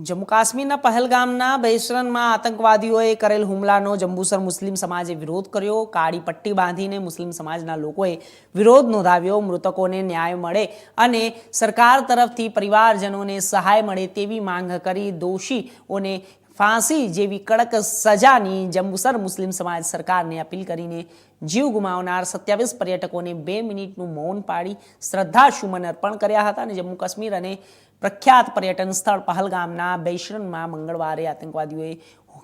જમ્મુ કાશ્મીરના પહેલગામના બૈસરનમાં આતંકવાદીઓએ કરેલ હુમલાનો જંબુસર મુસ્લિમ સમાજે વિરોધ કર્યો. કાળી પટ્ટી બાંધીને મુસ્લિમ સમાજના લોકોએ વિરોધ નોંધાવ્યો. મૃતકોને ન્યાય મળે અને સરકાર તરફથી પરિવારજનોને સહાય મળે તેવી માંગ કરી દોષીઓને ફાંસી જેવી કડક સજાની જંબુસર મુસ્લિમ સમાજ સરકારને અપીલ કરીને જીવ ગુમાવનાર સત્યાવીસ પર્યટકોને બે મિનિટનું મૌન પાડી શ્રદ્ધાસુમન અર્પણ કર્યા હતા અને જમ્મુ કાશ્મીર અને પ્રખ્યાત પર્યટન સ્થળ પહલગામના બૈશરનમાં મંગળવારે આતંકવાદીઓએ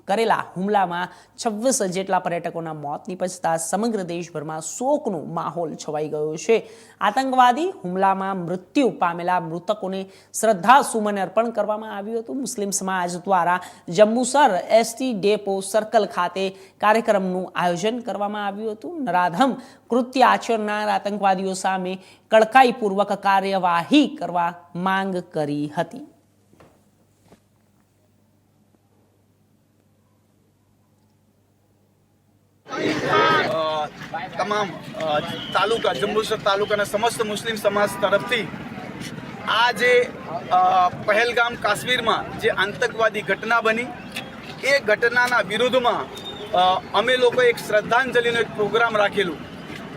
કરેલા હુમલામાં છવ્વીસ જેટલા પર્યટકોના મોત નિપજતા સમગ્ર દેશભરમાં શોકનો માહોલ છવાઈ ગયો છે. આતંકવાદી હુમલામાં મૃત્યુ પામેલા મૃતકોને શ્રદ્ધા સુમન અર્પણ કરવામાં આવ્યું હતું. મુસ્લિમ સમાજ દ્વારા જંબુસર એસટી ડેપો સર્કલ ખાતે કાર્યક્રમનું આયોજન કરવામાં આવ્યું હતું. નરાધમ કૃત્ય આચરનાર આતંકવાદીઓ સામે કડકાઈપૂર્વક કાર્યવાહી કરવા માંગ કરી હતી તમામ તાલુકા જંબુસર તાલુકાના સમસ્ત મુસ્લિમ સમાજ તરફથી આ જે પહેલગામ કાશ્મીરમાં જે આતંકવાદી ઘટના બની એ ઘટનાના વિરુદ્ધમાં અમે લોકો એક શ્રદ્ધાંજલિનો એક પ્રોગ્રામ રાખેલું.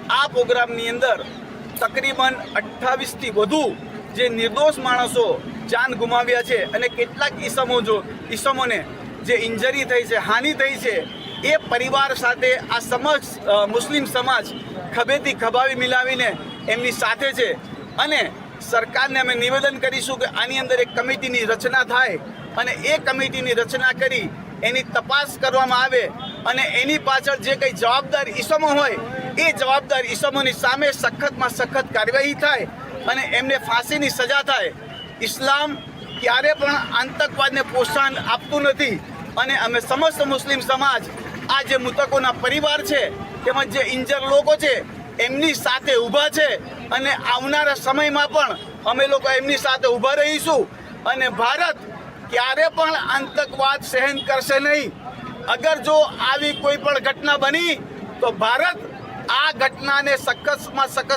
આ પ્રોગ્રામની અંદર તકરીબન અઠ્ઠાવીસથી વધુ જે નિર્દોષ માણસો જાન ગુમાવ્યા છે અને કેટલાક ઈસમો જો, ઈસમોને જે ઇન્જરી થઈ છે, હાનિ થઈ છે, એ પરિવાર સાથે આ સમજ મુસ્લિમ સમાજ ખભેથી ખભાવી મિલાવીને એમની સાથે છે. અને સરકારને અમે નિવેદન કરીશું કે આની અંદર એક કમિટીની રચના થાય અને એ કમિટીની રચના કરી એની તપાસ કરવામાં આવે અને એની પાછળ જે કંઈ જવાબદાર ઈસમો હોય, એ જવાબદાર ઈસમોની સામે સખતમાં સખત કાર્યવાહી થાય અને એમને ફાંસીની સજા થાય. ઇસ્લામ ક્યારે પણ આતંકવાદને પ્રોત્સાહન આપતું નથી અને અમે સમસ્ત મુસ્લિમ સમાજ, આ જે મૃતકોના પરિવાર છે, તેમજ જે ઇન્જર લોકો છે, એમની સાથે ઊભા છે અને આવનારા સમયમાં પણ અમે લોકો એમની સાથે ઊભા રહીશું. અને ભારત ક્યારે પણ આતંકવાદ સહન કરશે નહીં. અગર જો આવી કોઈ પણ ઘટના બની તો ભારત આ ઘટનાને સખતમાં સખત